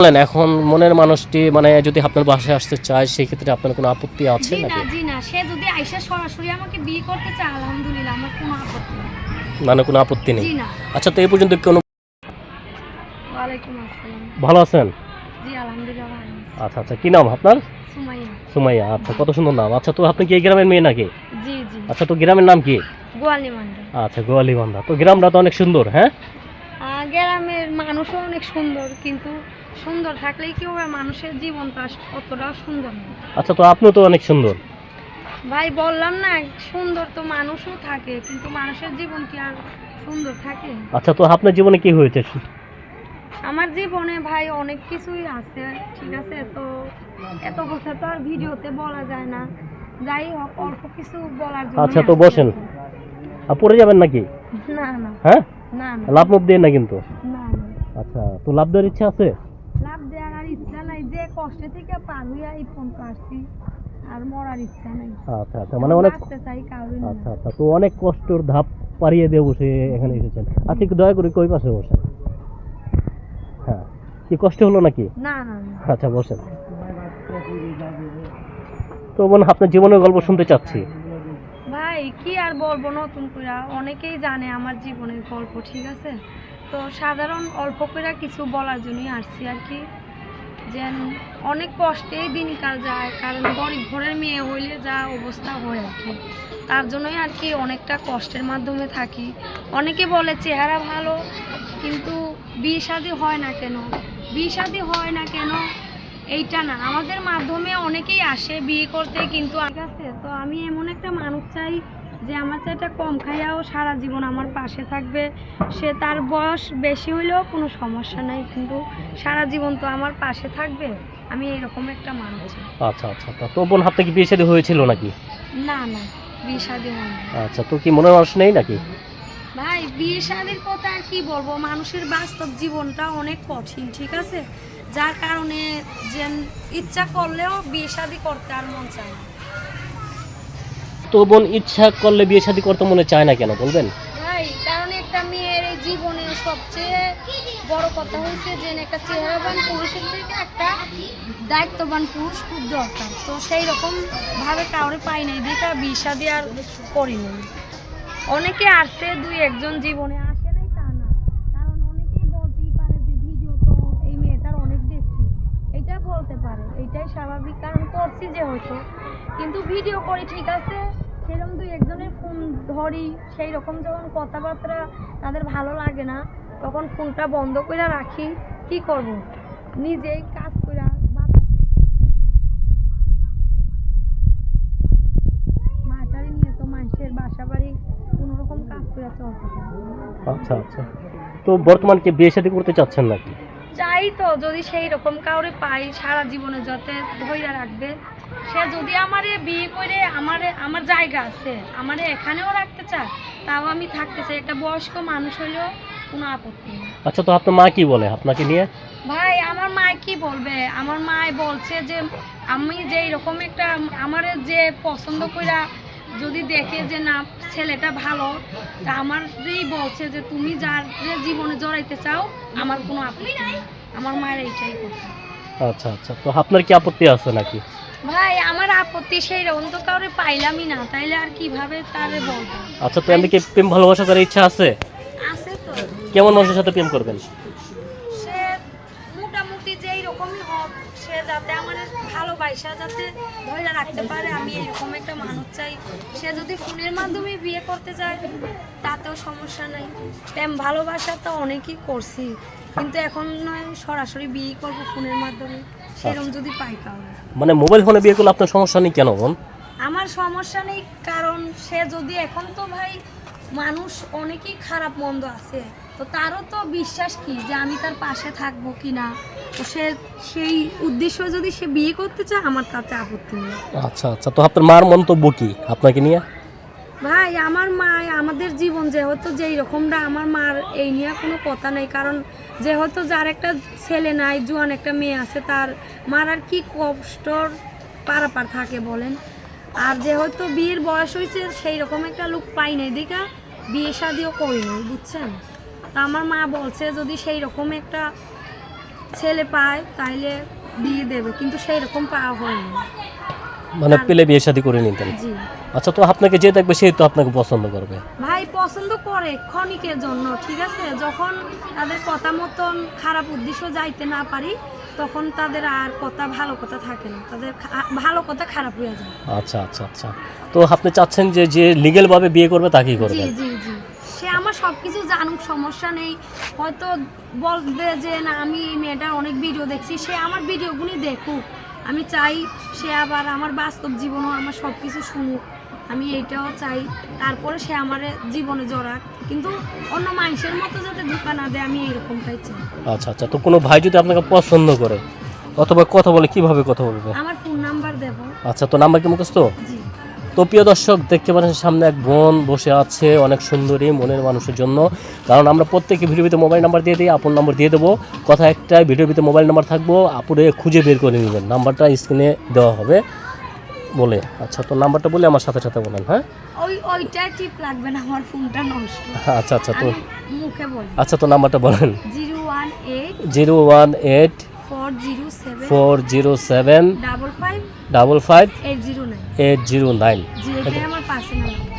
বলেন এখন মনের মানুষটি মানে যদি আপনার বাসায় আসতে চায় সেই ক্ষেত্রে আপনার কোনো আপত্তি আছে জি না নাকি? জি না। সে যদি আইসা সরাসরি আমাকে বিয়ে করতে চায় আলহামদুলিল্লাহ আমার কোনো আপত্তি নেই। মানে কোনো আপত্তি নেই? জি না। আচ্ছা তো এই পর্যন্ত কোনো ওয়ালাইকুম আসসালাম। ভালো আছেন? জি আলহামদুলিল্লাহ ভালো আছি। আচ্ছা আচ্ছা কি নাম আপনার? সুমাইয়া। সুমাইয়া আচ্ছা কত সুন্দর নাম। আচ্ছা তো আপনি কি এই গ্রামের মেয়ে নাকি? জি জি। আচ্ছা তো গ্রামের নাম কি? গোয়ালি মান্ডা আচ্ছা গোয়ালিবান্ধা তো গ্রামটা তো অনেক সুন্দর হ্যাঁ? গ্রামের মানুষও অনেক সুন্দর কিন্তু সুন্দর থাকলেই কি হবে মানুষের জীবনটা অতটাও সুন্দর না। আচ্ছা তো আপনিও তো অনেক সুন্দর। ভাই বললাম না সুন্দর তো মানুষও থাকে কিন্তু মানুষের জীবন কি আর সুন্দর থাকে? আচ্ছা তো আপনার জীবনে কি হয়েছে? আমার জীবনে ভাই অনেক কিছুই আছে ঠিক আছে? তো এত কথা তো আর ভিডিওতে বলা যায় না। যাই হোক অল্প কিছু বলার জন্য আচ্ছা, তো বসেন। আর পড়ে যাবেন নাকি? না না। হ্যাঁ? না না। লাভ মুভ দিয়ে না কিন্তু? না। আচ্ছা তো লাভ দেওয়ার ইচ্ছা আছে লাভ দেওয়ার আর ইচ্ছা নাই যে কষ্টে থেকে পার হইয়া এই ফোন আসছি আর মরার ইচ্ছা নাই। আচ্ছা আচ্ছা মানে অনেক বাঁচতে চাই কাউরে আচ্ছা আচ্ছা তো অনেক কষ্টর ধাপ পাড়িয়ে দিয়ে বসে এখানে এসেছেন। আচ্ছা একটু দয়া করে কই পাশে বসেন? হ্যাঁ কি কষ্ট হলো নাকি? না না না। আচ্ছা বসেন। তো বোন আপনার জীবনের গল্প শুনতে চাচ্ছি। ভাই কি আর বলব নতুন করে অনেকেই জানে আমার জীবনের গল্প ঠিক আছে? তো সাধারণ অল্প করে কিছু বলার জন্যই আসছি আর কি। যে অনেক কষ্টেই দিনকাল যায়, কারণ গরিব ঘরের মেয়ে হইলে যা অবস্থা হয় আর কি। তার জন্যই আর কি অনেকটা কষ্টের মাধ্যমে থাকি। অনেকে বলে চেহারা ভালো, কিন্তু বিয়ে হয় না কেন? বিয়ে শাদী হয় না কেন? এইটা না, আমাদের মাধ্যমে অনেকেই আসে বিয়ে করতে, কিন্তু ঠিক আছে, তো আমি এমন একটা মানুষ চাই যে আমার চাইটা কম খাইয়াও সারা জীবন আমার পাশে থাকবে। সে তার বয়স বেশি হইলেও কোনো সমস্যা নাই কিন্তু সারা জীবন তো আমার পাশে থাকবে। আমি এরকম একটা মানুষ। আচ্ছা আচ্ছা। তা বোন আপনার কি বিয়ে শাদী হয়েছিল নাকি? না না বিয়ে শাদী হয় না আচ্ছা তো কি মনের মানুষ নেই নাকি? ভাই বিয়ে শাদির কথা আর কি বলব? মানুষের বাস্তব জীবনটা অনেক কঠিন ঠিক আছে? যার কারণে যে ইচ্ছা করলেও বিয়ে শাদি করতে আর মন চায় না। তো বোন ইচ্ছা করলে বিয়ে শাদী করতে মনে চায় না কেন, বলবেন? কারণ একটা মেয়ের এই সবচেয়ে বড় কথা হচ্ছে যে একটা চেহারাবান পুরুষের একটা দায়িত্ববান পুরুষ খুব দরকার। তো সেই অনেকে দুই একজন জীবনে আসে নাই, তা না। কারণ অনেকেই বলতেই পারে যে ভিডিও এই মেয়েটার অনেক এটা বলতে পারে এটাই স্বাভাবিক। কারণ করছি যে হয়তো কিন্তু ভিডিও করি, ঠিক আছে? সেরকম দুই একজনের ফোন ধরি সেই রকম যখন কথাবার্তা তাদের ভালো লাগে না তখন ফোনটা বন্ধ করে রাখি কি করব নিজেই কাজ করে বাসা বাড়ি কোনো রকম কাজ করে চলতে আচ্ছা আচ্ছা তো বর্তমান কি বিয়ে শাদী করতে চাচ্ছেন নাকি চাই তো যদি সেই রকম কাউরে পাই সারা জীবনে যাতে ধৈর্য রাখবে সে যদি আমারে বিয়ে করে আমারে আমার জায়গা আছে আমারে এখানেও রাখতে চায় তাও আমি থাকতে চাই। একটা বয়স্ক মানুষ হলেও কোনো আপত্তি নেই। আচ্ছা তো আপনার মা কি বলে আপনাকে নিয়ে? ভাই আমার মা কি বলবে? আমার মা বলছে যে আমি যে এরকম একটা আমার যে পছন্দ কইরা যদি দেখে যে না ছেলেটা ভালো তা আমারই বলছে যে তুমি যার জীবনে জড়াইতে চাও আমার কোনো আপত্তি নেই। আমার মায়ের এইটাই কথা। আচ্ছা আচ্ছা। তো আপনার কি আপত্তি আছে নাকি? ভাই আমার আপত্তি সেই রকম তো কাউরে পাইলামই না। তাইলে আর কীভাবে তারে বলব? আচ্ছা তো এমনি কি প্রেম ভালোবাসা করার ইচ্ছা আছে? আছে তো। কেমন মানুষের সাথে প্রেম করবেন? ভালোবাসা যাতে ধরে রাখতে পারে আমি এরকম একটা মানুষ চাই। সে যদি ফোনের মাধ্যমে বিয়ে করতে চায় তাতেও সমস্যা নাই। প্রেম ভালোবাসা তো অনেকই করছি কিন্তু এখন নয় সরাসরি বিয়ে করব ফোনের মাধ্যমে সেরকম যদি পাই কাউকে মানে মোবাইল ফোনে বিয়ে করলে আপনার সমস্যা নেই কেন বোন? আমার সমস্যা নেই কারণ সে যদি এখন তো ভাই মানুষ অনেকেই খারাপ মন্দ আছে তো তারও তো বিশ্বাস কি যে আমি তার পাশে থাকব কি না তো সে সেই উদ্দেশ্য যদি সে বিয়ে করতে চায় আমার তাতে আপত্তি নেই। আচ্ছা আচ্ছা। তো আপনার মার মন্তব্য কি? আপনাকে নিয়ে? ভাই আমার মা আমাদের জীবন যেহেতু যেই রকমটা আমার মার এই নিয়ে কোনো কথা নেই। কারণ যেহেতু যার একটা ছেলে নাই জোয়ান একটা মেয়ে আছে তার মার আর কি কষ্টর পারাপার থাকে বলেন। আর যেহেতু বিয়ের বয়স হয়েছে সেই রকম একটা লোক পাই নাই। দেখা বিয়ে শাদিও করি নাই বুঝছেন? তা আমার মা বলছে যদি সেই রকম একটা ছেলে পায় তাইলে বিয়ে দেবে কিন্তু সেই রকম পাওয়া হয়নি। মানে পেলে বিয়ে শাদী করে নিতেন জি। আচ্ছা তো আপনাকে যে দেখবে সেই তো আপনাকে পছন্দ করবে। ভাই পছন্দ করে ক্ষণিকের জন্য ঠিক আছে? যখন তাদের কথা মতন খারাপ উদ্দেশ্য যাইতে না পারি তখন তাদের আর কথা ভালো কথা থাকে না। তাদের ভালো কথা খারাপ হয়ে যায়। আচ্ছা আচ্ছা আচ্ছা। তো আপনি চাচ্ছেন যে যে লিগেল ভাবে বিয়ে করবে তাকেই জি করবেন। জি জি। সব কিছু জানুক সমস্যা নেই। হয়তো বলবে যে না আমি এই মেয়েটার অনেক ভিডিও দেখছি সে আমার ভিডিওগুলি দেখুক। আমি চাই সে আবার আমার বাস্তব জীবনও আমার সব কিছু শুনুক। আমি এইটাও চাই তারপরে সে আমার জীবনে জড়াক। কিন্তু অন্য মানুষের মতো যাতে ধোকা না দেয় আমি এইরকমটাই চাই। আচ্ছা আচ্ছা তো কোনো ভাই যদি আপনাকে পছন্দ করে অথবা কথা বলে কীভাবে কথা বলবে? আমার ফোন নাম্বার দেব। আচ্ছা তো নাম্বার কি মুখস্থ? জি। তো প্রিয় দর্শক দেখতে পাচ্ছেন সামনে এক বোন বসে আছে অনেক সুন্দরী মনের মানুষের জন্য। কারণ আমরা প্রত্যেকে ভিডিও ভিডিওতে মোবাইল নাম্বার দিয়ে দিই আপন নাম্বার দিয়ে দেবো। কথা একটাই ভিডিওতে মোবাইল নাম্বার থাকব আপুরে খুঁজে বের করে নেবেন। নাম্বারটা স্ক্রিনে দেওয়া হবে বলে। আচ্ছা তো নাম্বারটা বলে আমার সাথে সাথে বলেন হ্যাঁ? ওই ওইটা টিপ লাগবে না আমার ফোনটা নষ্ট। আচ্ছা আচ্ছা তো মুখে বলি। আচ্ছা তো নাম্বারটা বলেন। Zero one eight zero one eight four zero seven four zero seven double five double five eight zero nine eight zero nine.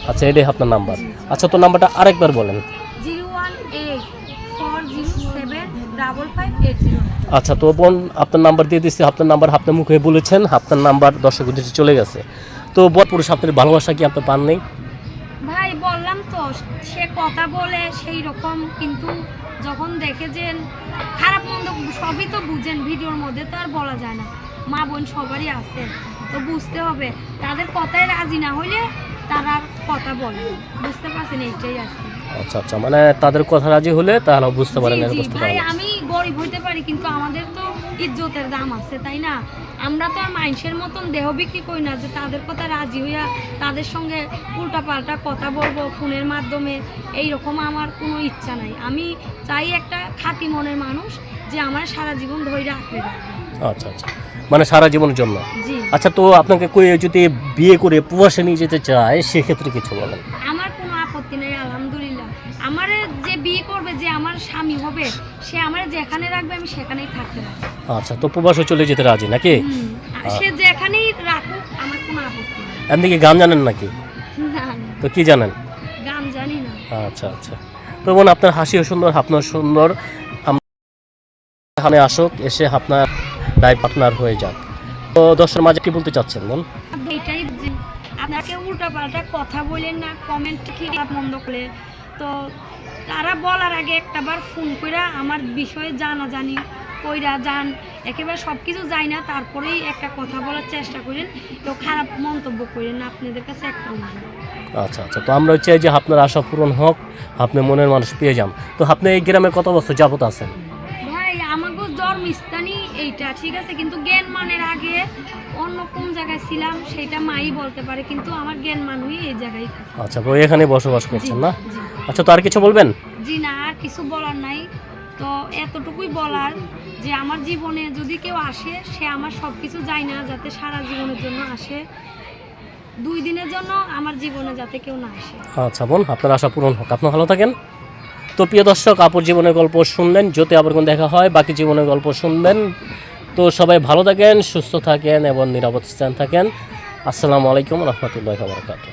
আচ্ছা এটাই আপনার নাম্বার। আচ্ছা তো নাম্বারটা আরেকবার বলেন। আচ্ছা তো বোন আপনার নাম্বার দিয়ে দিচ্ছি আপনার নাম্বার আপনার মুখে বলেছেন আপনার নাম্বার দর্শক উদ্দেশ্যে চলে গেছে। তো বর পুরুষ আপনার ভালোবাসা কি আপনি পান নেই? ভাই বললাম তো সে কথা বলে সেই রকম কিন্তু যখন দেখে যে খারাপ মন্দ সবই তো বুঝেন ভিডিওর মধ্যে তো আর বলা যায় না। মা বোন সবারই আছে। তো বুঝতে হবে। তাদের কথায় রাজি না হইলে তারা আর কথা বলে। বুঝতে পারছেন? এইটাই আর কি। আচ্ছা আচ্ছা মানে তাদের কথা রাজি হলে তাহলে বুঝতে পারেন বুঝতে ভাই আমি গরিব হইতে পারি কিন্তু আমাদের তো ইজ্জতের দাম আছে তাই না? আমরা তো আর মানুষের মতন দেহ বিক্রি করি না যে তাদের কথা রাজি হইয়া তাদের সঙ্গে উল্টাপাল্টা কথা বলব ফোনের মাধ্যমে। এই রকম আমার কোনো ইচ্ছা নাই। আমি চাই একটা খাঁটি মনের মানুষ যে আমার সারা জীবন ধরে রাখবে। আচ্ছা আচ্ছা। মানে সারা জীবনের জন্য। আচ্ছা তো আপনাকে কই যদি বিয়ে করে প্রবাসে নিয়ে যেতে চায় সেক্ষেত্রে কিছু বলেন। আমার কোনো আপত্তি নেই আলহামদুলিল্লাহ। আমার যে বিয়ে করবে যে আমার স্বামী হবে সে আমার যেখানে রাখবে আমি সেখানেই থাকতে রাখব আচ্ছা তো প্রবাসে চলে যেতে রাজি নাকি? সে যেখানেই রাখুক আমার কোনো আপত্তি নেই। আপনি কি গান জানেন নাকি? তো কি জানেন? গান জানি না। আচ্ছা আচ্ছা। তো বোন আপনার হাসিও সুন্দর আপনার সুন্দর। এখানে আসুক এসে আপনার লাইফ পার্টনার হয়ে যাক। তো দর্শকের মাঝে কি বলতে চাচ্ছেন বোন এইটাই যে আপনাকে উল্টা পাল্টা কথা বলেন না কমেন্ট কি মন্দ করে। তো তারা বলার আগে একটাবার ফোন কইরা আমার বিষয়ে জানা জানি কইরা জান একেবারে সব কিছু যাই না তারপরেই একটা কথা বলার চেষ্টা করেন। তো খারাপ মন্তব্য করেন না আপনাদের কাছে একটা অনুরোধ। আচ্ছা আচ্ছা তো আমরা চাই যে আপনার আশা পূরণ হোক আপনি মনের মানুষ পেয়ে যান। তো আপনি এই গ্রামে কত বছর যাবত আছেন? ভাই আমাকে জন্ম স্থানই এইটা ঠিক আছে? কিন্তু জ্ঞান মানের আগে অন্য কোন জায়গায় ছিলাম সেটা মাই বলতে পারে কিন্তু আমার জ্ঞান মানুষই এই জায়গায় থাকে। আচ্ছা তো এখানে বসবাস করছেন না? আচ্ছা তো আর কিছু বলবেন? জি না আর কিছু বলার নাই। তো এতটুকুই বলার যে আমার জীবনে যদি কেউ আসে সে আমার সব কিছু যায় না যাতে সারা জীবনের জন্য আসে। দুই দিনের জন্য আমার জীবনে যাতে কেউ না আসে। আচ্ছা বোন আপনার আশা পূরণ হোক। আপনি ভালো থাকেন। তো প্রিয় দর্শক, আপুর জীবনের গল্প শুনলেন যদি আবার কোন দেখা হয়, বাকি জীবনের গল্প শুনবেন। তো সবাই ভালো থাকেন, সুস্থ থাকেন এবং নিরাপদ স্থান থাকেন। আসসালামু আলাইকুম রহমতুল্লাহ বরকাত